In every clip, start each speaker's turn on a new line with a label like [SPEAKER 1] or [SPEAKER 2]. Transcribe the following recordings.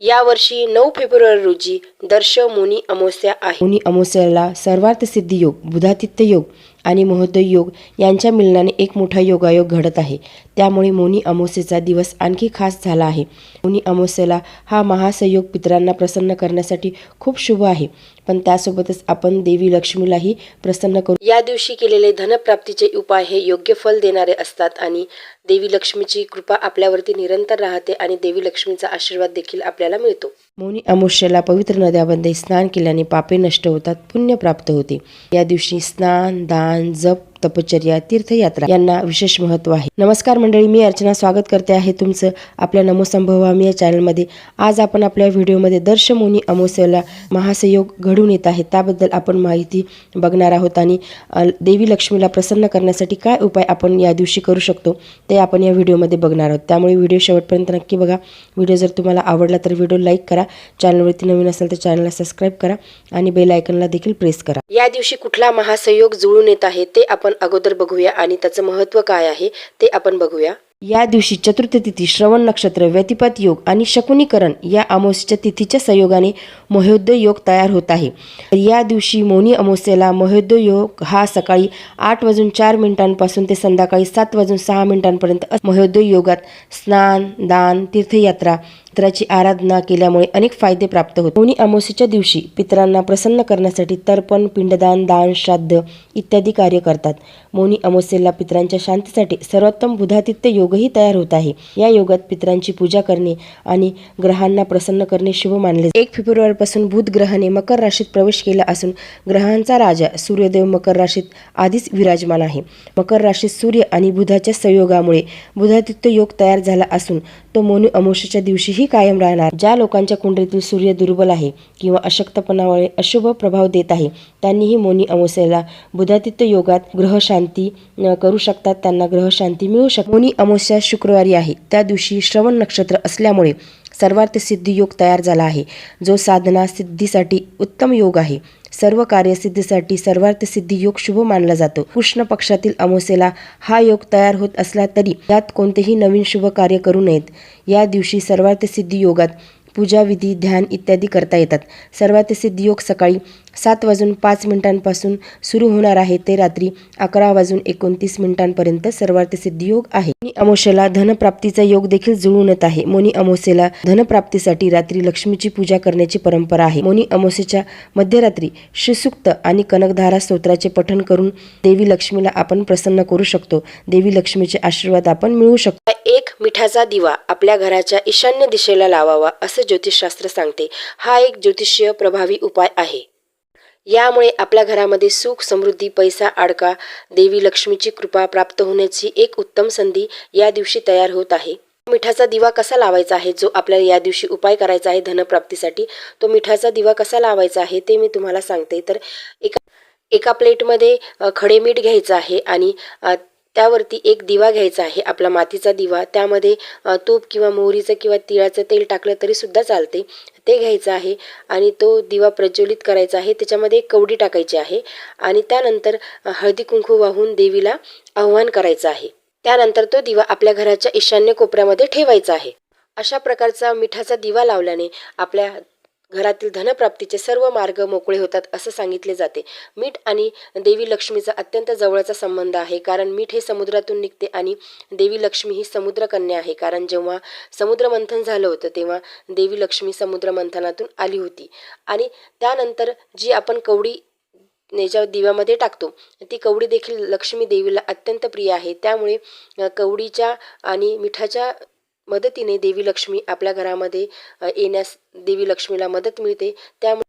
[SPEAKER 1] यावर्षी नऊ फेब्रुवारी रोजी दर्श मुनी अमावस्या आहे. मुनी अमावस्याला सर्वार्थ सिद्धी योग बुधातित्य योग आणि महोदय योग यांच्या मिलनाने एक मोठा योगायोग घडत आहे. त्यामुळे मोनी अमावस्येचा दिवस आणखी खास झाला आहे. मोनी अमावस्येला हा महासंयोग पितरांना प्रसन्न करण्यासाठी खूप शुभ आहे. पण त्यासोबतच आपण देवी लक्ष्मीलाही प्रसन्न करू. या दिवशी केलेले धनप्राप्तीचे उपाय हे योग्य फल देणारे असतात आणि देवी लक्ष्मीची कृपा आपल्यावरती निरंतर राहते आणि देवी लक्ष्मीचा आशीर्वाद देखील आपल्याला मिळतो. मौनी अमुष्याला पवित्र नद्यामध्ये स्नान केल्याने पापे नष्ट होतात पुण्य प्राप्त होते. या दिवशी स्नान दान जप तपश्चर्या तीर्थयात्रा यांना विशेष महत्त्व आहे. नमस्कार मंडळी मी अर्चना स्वागत करते आहे तुमचं आपल्या नमोसंभवामी या चॅनलमध्ये. आज आपण आपल्या व्हिडिओमध्ये दर्शमोनी अमावस्येला महासंयोग घडून येत आहे त्याबद्दल आपण माहिती बघणार आहोत आणि देवी लक्ष्मीला प्रसन्न करण्यासाठी काय उपाय आपण या दिवशी करू शकतो ते आपण या व्हिडिओमध्ये बघणार आहोत. त्यामुळे व्हिडिओ शेवटपर्यंत नक्की बघा. व्हिडिओ जर तुम्हाला आवडला तर व्हिडिओ लाईक करा चॅनलवरती नवीन असेल तर चॅनलला सबस्क्राईब करा आणि बेल आयकनला देखील प्रेस करा. या दिवशी कुठला महासंयोग जुळून येत आहे ते आपण अगोदर बघूया आणि त्याचं महत्त्व काय आहे ते आपण बघूया. या दिवशी चतुर्थ तिथी श्रवण नक्षत्र व्यतिपात योग आणि शकुनीकरण या अमावस्येच्या तिथीच्या संयोगाने महोदय योग तयार होत आहे. या दिवशी मोनी अमावस्येला महोदय योग हा सकाळी आठ वाजून चार मिनिटांपासून ते संध्याकाळी सात वाजून सहा मिनिटांपर्यंत महोदय योगात स्नान दान तीर्थयात्रा पित्राची आराधना केल्यामुळे अनेक फायदे प्राप्त होते. मोनी अमावस्येच्या दिवशी पितरांना प्रसन्न करण्यासाठी तर्पण पिंडदान दान श्राद्ध इत्यादी कार्य करतात. मोनी अमावस्येला पितरांच्या शांतीसाठी सर्वोत्तम बुधातित्य योगही तयार होत आहे. या योगात पितरांची पूजा करणे आणि ग्रहांना प्रसन्न करणे शुभ मानले एक फेब्रुवारीपासून बुध ग्रहाने मकर राशीत प्रवेश केला असून ग्रहांचा राजा सूर्यदेव मकर राशीत आधीच विराजमान आहे. मकर राशीत सूर्य आणि बुधाच्या संयोगामुळे बुधातित्य योग तयार झाला असून तो मोनू अमावस्येच्या दिवशीही कायम राहणार. ज्या लोकांच्या कुंडलीतील सूर्य दुर्बल आहे किंवा अशक्तपणामुळे अशुभ प्रभाव देत आहे त्यांनीही मोनी अमावस्येला बुधातित्य योगात ग्रहशांती करू शकतात. त्यांना ग्रहशांती मिळू शकते मोनी अमावस्या शुक्रवारी आहे. त्या दिवशी श्रवण नक्षत्र असल्यामुळे सर्वार्थ सिद्धी योग तयार झाला आहे. जो साधना सिद्धीसाठी उत्तम योग आहे. सर्व कार्यसिद्धीसाठी सर्वार्थ सिद्धी योग शुभ मानला जातो. कृष्ण पक्षातील अमावस्येला हा योग तयार होत असला तरी यात कोणतेही नवीन शुभ कार्य करू नयेत. या दिवशी सर्वार्थ सिद्धी योगात पूजाविधी ध्यान इत्यादी करता येतात. सर्वार्थ सिद्धी योग सकाळी सात वाजून पाच मिनिटांपासून सुरू होणार आहे ते रात्री अकरा वाजून एकोणतीस मिनिटांपर्यंत सर्वार्थ सिद्धी योग आहे. मोनी अमोशेला धनप्राप्तीचा योग देखील जुळून येत आहे. मोनी अमोसेला धनप्राप्तीसाठी रात्री लक्ष्मीची पूजा करण्याची परंपरा आहे. मोनी अमोसेच्या मध्यरात्री श्रीसुक्त आणि कनकधारा स्तोत्राचे पठण करून देवी लक्ष्मीला आपण प्रसन्न करू शकतो. देवी लक्ष्मीचे आशीर्वाद आपण मिळवू शकतो. एक मिठाचा दिवा आपल्या घराच्या ईशान्य दिशेला लावावा असं ज्योतिषशास्त्र सांगते. हा एक ज्योतिषीय प्रभावी उपाय आहे. यामुळे आपल्या घरामध्ये सुख समृद्धी पैसा आडका देवी लक्ष्मीची कृपा प्राप्त होण्याची एक उत्तम संधी या दिवशी तयार होत आहे. मिठाचा दिवा कसा लावायचा आहे? जो आपल्याला या दिवशी उपाय करायचा आहे धनप्राप्तीसाठी तो मिठाचा दिवा कसा लावायचा आहे ते मी तुम्हाला सांगते. तर एका एका प्लेटमध्ये खडे मीठ घ्यायचं आहे आणि त्यावरती एक दिवा घ्यायचा आहे आपला मातीचा दिवा. त्यामध्ये तूप किंवा मोहरीचं किंवा तिळाचं तेल टाकलं तरीसुद्धा चालते. ते घ्यायचं आहे आणि तो दिवा प्रज्वलित करायचा आहे. त्याच्यामध्ये एक कवडी टाकायची आहे आणि त्यानंतर हळदी कुंकू वाहून देवीला आव्हान करायचं आहे. त्यानंतर तो दिवा आपल्या घराच्या ईशान्य कोपऱ्यामध्ये ठेवायचा आहे. अशा प्रकारचा मिठाचा दिवा लावल्याने आपल्या घरातील धनप्राप्तीचे सर्व मार्ग मोकळे होतात असं सांगितले जाते. मीठ आणि देवी लक्ष्मीचा अत्यंत जवळचा संबंध आहे कारण मीठ हे समुद्रातून निघते आणि देवी लक्ष्मी ही समुद्रकन्या आहे. कारण जेव्हा समुद्रमंथन झालं होतं तेव्हा देवी लक्ष्मी समुद्रमंथनातून आली होती. आणि त्यानंतर जी आपण कवडी याच्या दिव्यामध्ये टाकतो ती कवडी देखील लक्ष्मी देवीला अत्यंत प्रिय आहे. त्यामुळे कवडीच्या आणि मिठाच्या मदतीने देवी लक्ष्मी आपल्या घरामध्ये येण्यास देवी लक्ष्मीला मदत मिळते. त्यामुळे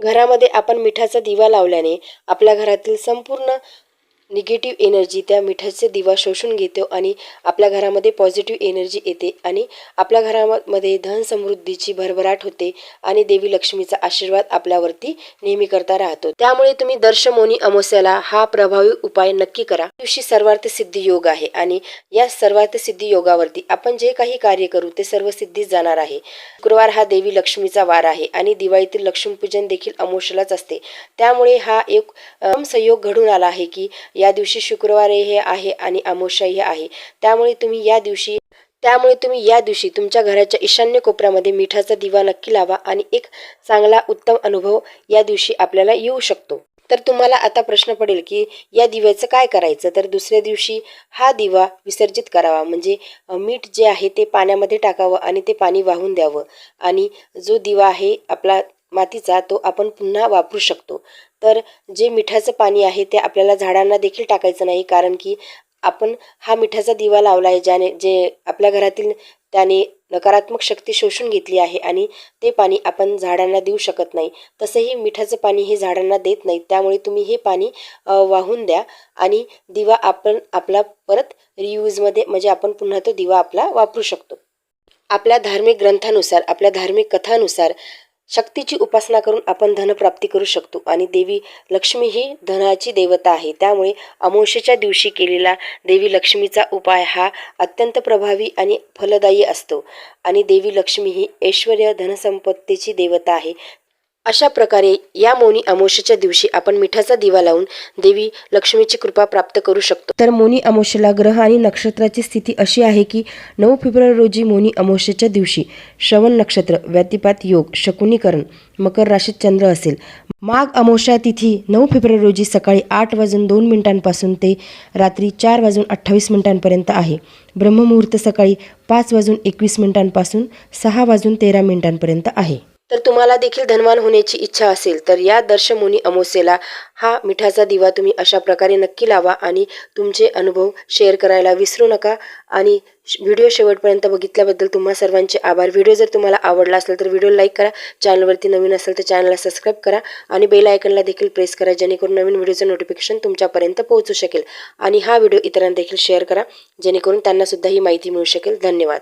[SPEAKER 1] घरामध्ये आपण मिठाचा दिवा लावल्याने आपल्या घरातील संपूर्ण निगेटिव्ह एनर्जी त्या मिठाचे दिवा शोषून घेतो आणि आपल्या घरामध्ये पॉझिटिव्ह एनर्जी येते आणि आपल्या घरामध्ये धन समृद्धीची भरभराट होते आणि देवी लक्ष्मीचा आशीर्वाद आपल्यावरती नेहमी करता राहतो. त्यामुळे तुम्ही दर्शमोनी अमावस्याला हा प्रभावी उपाय नक्की करा. दिवशी सर्वार्थ सिद्धी योग आहे आणि या सर्वार्थ सिद्धी योगावरती आपण जे काही कार्य करू ते सर्व सिद्धीच जाणार आहे. शुक्रवार हा देवी लक्ष्मीचा वार आहे आणि दिवाळीतील लक्ष्मीपूजन देखील अमावस्यालाच असते. त्यामुळे हा एक संयोग घडून आला आहे की या दिवशी शुक्रवारही हे आहे आणि अमावस्या हे आहे. त्यामुळे तुम्ही या दिवशी त्यामुळे तुम्ही या दिवशी तुमच्या घराच्या ईशान्य कोपऱ्यामध्ये मिठाचा दिवा नक्की लावा आणि एक चांगला उत्तम अनुभव या दिवशी आपल्याला येऊ शकतो. तर तुम्हाला आता प्रश्न पडेल की या दिव्याचं काय करायचं? तर दुसऱ्या दिवशी हा दिवा विसर्जित करावा. म्हणजे मीठ जे आहे ते पाण्यामध्ये टाकावं आणि ते पाणी वाहून द्यावं. आणि जो दिवा आहे आपला मातीचा तो आपण पुन्हा वापरू शकतो. तर जे मिठाचं पाणी आहे ते आपल्याला झाडांना देखील टाकायचं नाही कारण की आपण हा मिठाचा दिवा लावला आहे ज्याने जे आपल्या घरातील त्याने नकारात्मक शक्ती शोषून घेतली आहे आणि ते पाणी आपण झाडांना देऊ शकत नाही. तसंही मिठाचं पाणी हे झाडांना देत नाही त्यामुळे तुम्ही हे पाणी वाहून द्या आणि दिवा आपण आपला परत रियूजमध्ये म्हणजे आपण पुन्हा तो दिवा आपला वापरू शकतो. आपल्या धार्मिक ग्रंथानुसार आपल्या धार्मिक कथानुसार शक्तीची उपासना करून आपण धनप्राप्ती करू शकतो. आणि देवी लक्ष्मी ही धनाची देवता आहे. त्यामुळे अमावस्येच्या दिवशी केलेला देवी लक्ष्मीचा उपाय हा अत्यंत प्रभावी आणि फलदायी असतो. आणि देवी लक्ष्मी ही ऐश्वर धनसंपत्तीची देवता आहे. अशा प्रकारे या मोनी अमावस्येच्या दिवशी आपण मिठाचा दिवा लावून देवी लक्ष्मीची कृपा प्राप्त करू शकतो. तर मोनी अमावस्येला ग्रह आणि नक्षत्राची स्थिती अशी आहे की नऊ फेब्रुवारी रोजी मोनी अमावस्येच्या दिवशी श्रवण नक्षत्र व्यतिपात योग शकुनीकरण मकर राशीत चंद्र असेल. माघ अमावस्या तिथी नऊ फेब्रुवारी रोजी सकाळी आठ वाजून दोन मिनिटांपासून ते रात्री चार वाजून अठ्ठावीस मिनिटांपर्यंत आहे. ब्रह्ममुहूर्त सकाळी पाच वाजून एकवीस मिनिटांपासून सहा वाजून तेरा मिनिटांपर्यंत आहे. तर तुम्हाला देखील धनवान होण्याची इच्छा असेल तर या दर्शमुनी अमोसेला हा मिठाचा दिवा तुम्ही अशा प्रकारे नक्की लावा आणि तुमचे अनुभव शेअर करायला विसरू नका आणि श- व्हिडिओ शेवटपर्यंत बघितल्याबद्दल तुम्हा सर्वांचे आभार. व्हिडिओ जर तुम्हाला आवडला असेल तर व्हिडिओ लाईक करा चॅनलवरती नवीन असेल तर चॅनलला सबस्क्राईब करा आणि बेल आयकनला देखील प्रेस करा जेणेकरून नवीन व्हिडिओचं नोटिफिकेशन तुमच्यापर्यंत पोहोचू शकेल. आणि हा व्हिडिओ इतरांना देखील शेअर करा जेणेकरून त्यांनासुद्धा ही माहिती मिळू शकेल. धन्यवाद.